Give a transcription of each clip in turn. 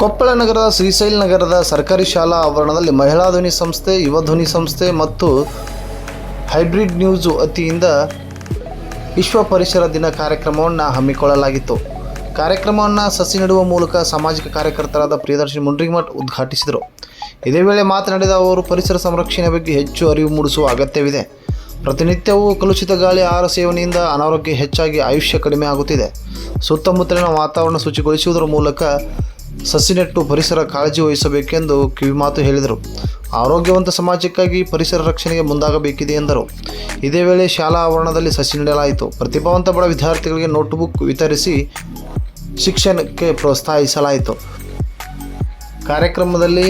ಕೊಪ್ಪಳ ನಗರದ ಶ್ರೀಶೈಲ್ ನಗರದ ಸರ್ಕಾರಿ ಶಾಲಾ ಆವರಣದಲ್ಲಿ ಮಹಿಳಾ ಧ್ವನಿ ಸಂಸ್ಥೆ, ಯುವ ಧ್ವನಿ ಸಂಸ್ಥೆ ಮತ್ತು ಹೈಬ್ರಿಡ್ ನ್ಯೂಸು ವತಿಯಿಂದ ವಿಶ್ವ ಪರಿಸರ ದಿನ ಕಾರ್ಯಕ್ರಮವನ್ನು ಹಮ್ಮಿಕೊಳ್ಳಲಾಗಿತ್ತು. ಕಾರ್ಯಕ್ರಮವನ್ನು ಸಸಿ ನೆಡುವ ಮೂಲಕ ಸಾಮಾಜಿಕ ಕಾರ್ಯಕರ್ತರಾದ ಪ್ರಿಯದರ್ಶಿ ಮುಂಡ್ರಿಮಠ್ ಉದ್ಘಾಟಿಸಿದರು. ಇದೇ ವೇಳೆ ಮಾತನಾಡಿದ ಅವರು, ಪರಿಸರ ಸಂರಕ್ಷಣೆ ಬಗ್ಗೆ ಹೆಚ್ಚು ಅರಿವು ಮೂಡಿಸುವ ಅಗತ್ಯವಿದೆ. ಪ್ರತಿನಿತ್ಯವೂ ಕಲುಷಿತ ಗಾಳಿ ಆಹಾರ ಸೇವನೆಯಿಂದ ಅನಾರೋಗ್ಯ ಹೆಚ್ಚಾಗಿ ಆಯುಷ್ಯ ಕಡಿಮೆ ಆಗುತ್ತಿದೆ. ಸುತ್ತಮುತ್ತಲಿನ ವಾತಾವರಣ ಶುಚಿಗೊಳಿಸುವುದರ ಮೂಲಕ ಸಸಿ ನೆಟ್ಟು ಪರಿಸರ ಕಾಳಜಿ ವಹಿಸಬೇಕೆಂದು ಕಿವಿಮಾತು ಹೇಳಿದರು. ಆರೋಗ್ಯವಂತ ಸಮಾಜಕ್ಕಾಗಿ ಪರಿಸರ ರಕ್ಷಣೆಗೆ ಮುಂದಾಗಬೇಕಿದೆ ಎಂದರು. ಇದೇ ವೇಳೆ ಶಾಲಾ ಆವರಣದಲ್ಲಿ ಸಸಿ ನೆಡಲಾಯಿತು. ಪ್ರತಿಭಾವಂತ ಬಡ ವಿದ್ಯಾರ್ಥಿಗಳಿಗೆ ನೋಟ್ಬುಕ್ ವಿತರಿಸಿ ಶಿಕ್ಷಣಕ್ಕೆ ಪ್ರೋತ್ಸಾಹಿಸಲಾಯಿತು. ಕಾರ್ಯಕ್ರಮದಲ್ಲಿ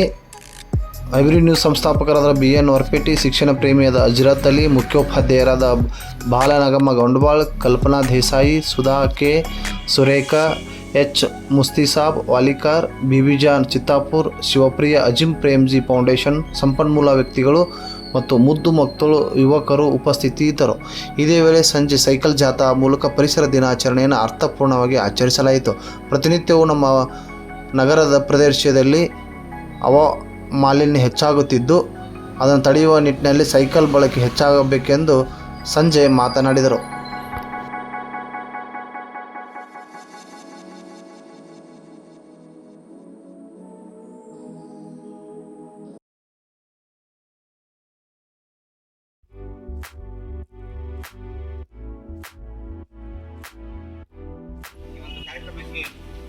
ಹೈಬ್ರಿಡ್ ನ್ಯೂಸ್ ಸಂಸ್ಥಾಪಕರಾದ ಬಿ ಎನ್ ಹೊರಪೇಟಿ ಶಿಕ್ಷಣ ಪ್ರೇಮಿಯಾದ Hazrat Ali, ಮುಖ್ಯೋಪಾಧ್ಯಾಯರಾದ Balanagamma Goundwal, Kalpana Desai, Sudha K. Surekha H. Mustisab, Walikar, Bibijan, Chittapur, Shivapriya Azim Premji foundation, ಸಂಪನ್ಮೂಲ ವ್ಯಕ್ತಿಗಳು ಮತ್ತು ಮುದ್ದು ಮಕ್ಕಳು, ಯುವಕರು ಉಪಸ್ಥಿತಿದ್ದರು ಇದೇ ವೇಳೆ ಸಂಜೆ ಸೈಕಲ್ ಜಾಥಾ ಮೂಲಕ ಪರಿಸರ ದಿನಾಚರಣೆಯನ್ನು ಅರ್ಥಪೂರ್ಣವಾಗಿ ಆಚರಿಸಲಾಯಿತು. ಪ್ರತಿನಿತ್ಯವೂ ನಮ್ಮ ನಗರದ ಪ್ರದೇಶದಲ್ಲಿ ಅವ ಮಾಲಿನ್ಯ ಹೆಚ್ಚಾಗುತ್ತಿದ್ದು, ಅದನ್ನು ತಡೆಯುವ ನಿಟ್ಟಿನಲ್ಲಿ ಸೈಕಲ್ ಬಳಕೆ ಹೆಚ್ಚಾಗಬೇಕೆಂದು ಸಂಜೆ ಮಾತನಾಡಿದರು.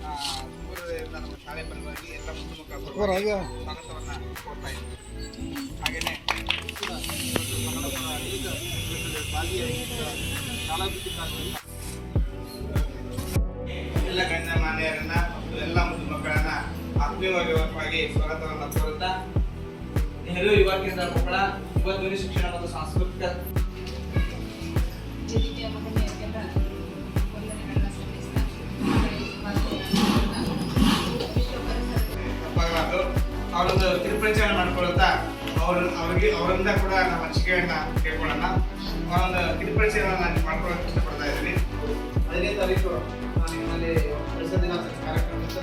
ಆ, ಪೂರ್ವದಿಂದ ನಮ್ಮ ಶಾಲೆ ಪರವಾಗಿ ಎಲ್ಲ ಮುದ್ದು ಮಕ್ಕಳು ಹೊರಗೆ ಸ್ವಾಗತವನ್ನ ಕೋರ್ತಾ ಇದ್ದೀವಿ ಹಾಗೆಯೇ ಕೂಡ ಇವತ್ತು ಕನ್ನಡದ ಅನೇಕ ಕೆಲಸದಲ್ಲಿ ಭಾಗಿಯಾಗಿದ್ದ ಶಾಲಾಭಿವೃದ್ಧಿ ಕಾರ್ಯದಲ್ಲಿ ಎಲ್ಲ ಗಣ್ಯಮಾನ್ಯರನ್ನ ಮತ್ತು ಎಲ್ಲ ಮುದ್ದು ಮಕ್ಕಳನ್ನ ಆತ್ಮೀಯವಾಗಿ ಸ್ವಾಗತವನ್ನ ಕೋರುತ್ತಾ ನೆಹರು ಯುವ ಕೇಂದ್ರ ಕೊಪ್ಪಳ ಯುವ ಧ್ವನಿ ಶಿಕ್ಷಣ ಮತ್ತು ಸಾಂಸ್ಕೃತಿಕ ಅವರೊಂದು ತಿರುಪ್ರಚಾರ ಮಾಡ್ಕೊಳ್ತಾ ಅವ್ರ ಅವ್ರಿಗೆ ಅವರಿಂದ ಕೂಡ ನಮ್ಮ ಹಂಚಿಕೆಯನ್ನ ಕೇಳ್ಕೊಳ್ಳೋಣ. ಅವರೊಂದು ನಾನು ಮಾಡ್ಕೊಳ್ಳೋಕೆ ಇಷ್ಟಪಡ್ತಾ ಇದ್ದೀನಿ. ಹದಿನೈದು ತಾರೀಕು ನಾನು ನಿಮ್ಮಲ್ಲಿ ಪರಿಸರ ದಿನಾಚರಣೆ ಕಾರ್ಯಕ್ರಮದ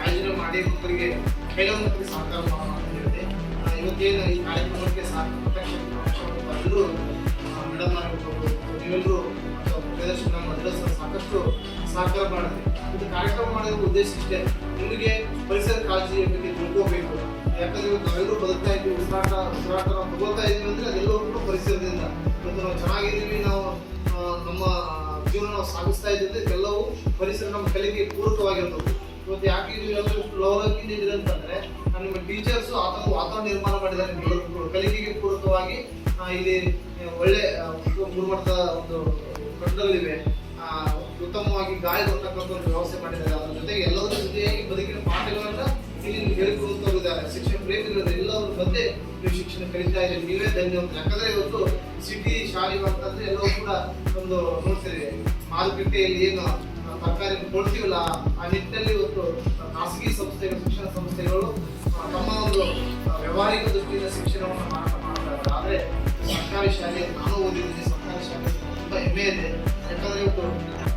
ಆಯೋಜನೆ ಮಾಡಿ ಮಕ್ಕಳಿಗೆ ಕೆಲವೊಂದು ಮಕ್ಕಳಿಗೆ ಸಹಕಾರ ಮಾಡೋಣ ಅಂತ ಹೇಳಿದೆ ಇವತ್ತೇನು ಈ ಕಾರ್ಯಕ್ರಮಕ್ಕೆ ಎಲ್ಲರೂ ಮೇಡಮ್ ನೀವೆಲ್ಲರೂ ಪ್ರದರ್ಶನ ಮಾಡಿದ್ರೆ ಸಾಕಷ್ಟು ಸಹಕಾರ ಮಾಡಿದೆ ಇದು ಕಾರ್ಯಕ್ರಮ ಮಾಡೋದಕ್ಕೆ ಉದ್ದೇಶ ಇಷ್ಟೇ. ನಿಮಗೆ ಪರಿಸರ ಕಾಳಜಿ ಬಗ್ಗೆ ತಿಳ್ಕೋಬೇಕು. ಯಾಕಂದ್ರೆ ನಾವೆಲ್ಲರೂ ಬದುಕ್ತಾ ಇದ್ದೀವಿ ಉಸಿರಾಟ ಉಸಿರಾಟ ನಾವು ತಗೋತಾ ಇದ್ದೀವಿ ಅಂದ್ರೆ ಅದೆಲ್ಲವೂ ಪರಿಸರದಿಂದ. ಇವತ್ತು ನಾವು ಚೆನ್ನಾಗಿದ್ದೀವಿ, ನಾವು ನಮ್ಮ ಜೀವನ ನಾವು ಸಾಗಿಸ್ತಾ ಇದ್ದಂತೆ ಎಲ್ಲವೂ ಪರಿಸರ ನಮ್ಮ ಕಲಿಕೆ ಪೂರಕವಾಗಿರ್ತದೆ. ಇವತ್ತು ಯಾಕೆ ನೀವು ಎಲ್ಲರೂ ಇಷ್ಟು ಲವಲವಿಕೆಯಿಂದ ಅಂತಂದ್ರೆ ನಿಮ್ಮ ಟೀಚರ್ಸ್ ಆತ ವಾತಾವರಣ ನಿರ್ಮಾಣ ಮಾಡಿದ್ದಾರೆ ಎಲ್ಲರೂ ಕಲಿಕೆಗೆ ಪೂರಕವಾಗಿ ಇಲ್ಲಿ ಒಳ್ಳೆ ಗುಣಮಟ್ಟದ ಒಂದು ಕಟ್ಟಡಗಳಿವೆ ಉತ್ತಮವಾಗಿ ಗಾಳಿ ಬರ್ತಕ್ಕಂಥ ಒಂದು ವ್ಯವಸ್ಥೆ ನೀವು ಶಿಕ್ಷಣ ಕಲಿತಾ ಇದ್ದೀರಿ. ನೀವೇ ಧನ್ಯವಾದ ಯಾಕಂದ್ರೆ ಇವತ್ತು ಸಿಟಿ ಶಾಲೆ ಅಂತಂದ್ರೆ ಎಲ್ಲವೂ ಕೂಡ ಒಂದು ನೋಡ್ತಾರೆ ಮಾರುಕಟ್ಟೆಯಲ್ಲಿ ಏನು ತರಕಾರಿ ಕೊಡ್ತೀವಲ್ಲ, ಆ ನಿಟ್ಟಿನಲ್ಲಿ ಇವತ್ತು ಖಾಸಗಿ ಸಂಸ್ಥೆಗಳು, ಶಿಕ್ಷಣ ಸಂಸ್ಥೆಗಳು ತಮ್ಮ ಒಂದು ವ್ಯವಹಾರಿಕ ದೃಷ್ಟಿಯಿಂದ ಶಿಕ್ಷಣವನ್ನು ಮಾರಾಟ ಮಾಡ್ತಾರೆ ಆದರೆ ಸರ್ಕಾರಿ ಶಾಲೆ ನಾನು ಓದಿದ್ದೀನಿ ಸರ್ಕಾರಿ ಶಾಲೆ ತುಂಬಾ ಹೆಮ್ಮೆ ಇದೆ.